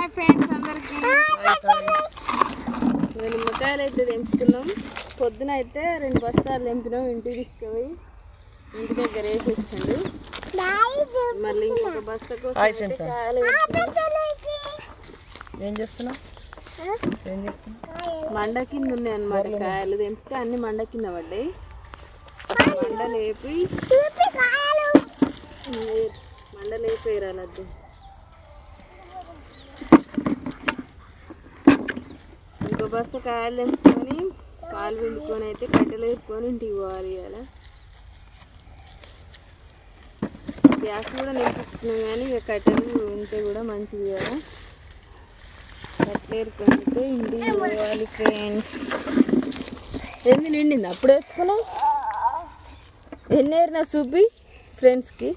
Hi friends అందరికి. మేము నిమ్మకాయలు అయితే తెంపుకున్నాం. పొద్దున అయితే రెండు బస్తాలు తెంపినాం ఇంటికి తీసుకుపోయి ఇంటి దగ్గర వేసి వచ్చాడు. మళ్ళీ ఇంకొక బస్తా కోసం. ఏం చేస్తున్నావు? మండ కింద ఉన్నాయి అన్నమాట కాయలు. తెంపితే అన్ని మండ కింద పడ్డాయి. మండ లేపి ఏ- మండ వేరాలద్దు ఇంకో బస్త కాయలు తెంపుకొని పాలు పిండుకొని అయితే కట్టెలు వేసుకొని ఇంటికి పోవాలి ఇలా గ్యాస్ కూడా నింపుతున్నాం కానీ ఇక కట్టెలు ఉంటే కూడా మంచిది కదా. కట్టెలు అయితే ఇంటికి పోవాలి ఫ్రెండ్స్ ఏంది నిండింది? అప్పుడు వేసుకున్నావు ఎన్ని ఏరినా చూపి ఫ్రెండ్స్కి